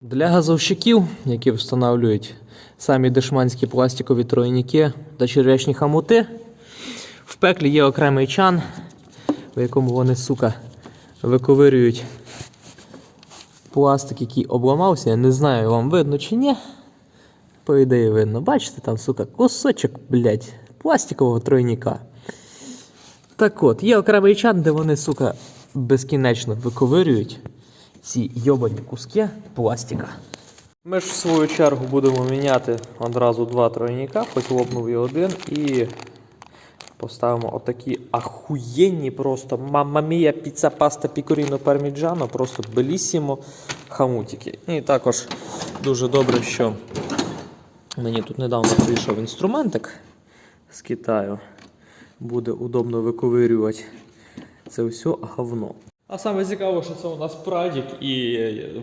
Для газовщиків, які встановлюють самі дешманські пластикові тройники та черв'ячні хамути, в пеклі є окремий чан, в якому вони, сука, виковирюють пластик, який обламався. Я не знаю, вам видно чи ні. По ідеї видно. Бачите, там, сука, кусочок, блядь, пластикового тройника. Так от, є окремий чан, де вони, сука, безкінечно виковирюють ці йобані куски пластика. Ми ж в свою чергу будемо міняти одразу два тройника, хоч лопнув і один, і поставимо отакі ахуєнні просто мамма мія піца паста пікоріно парміджано, просто белісімо хамутики. І також дуже добре, що мені тут недавно прийшов інструментик з Китаю. Буде удобно виковирювати це все говно. А саме цікаво, що це у нас прадік, і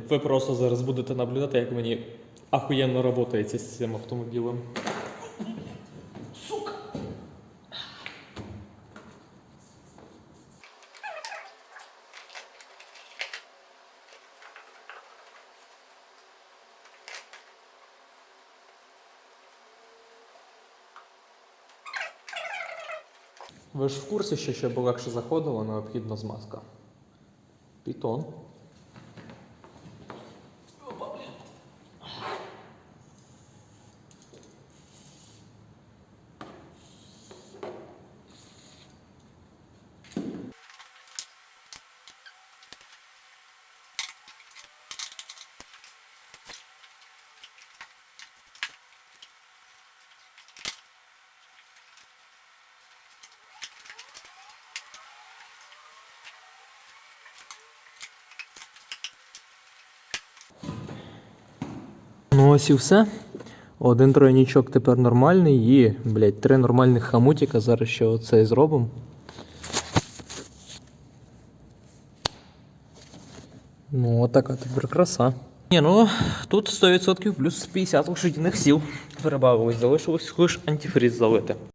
ви просто зараз будете наблюдати, як мені ахуєнно роботається з цим автомобілем. Сука! Ви ж в курсі, що щоб легше заходило, необхідна змазка. Python Ну ось і все. Один тройнічок тепер нормальний і, блядь, три нормальних хамутіка. Зараз ще оцей зробимо. Ну, отака тепер краса. Ні, ну тут 100% плюс 50 лошадіних сіл. Перебавилось, залишилось лише антифріз залити.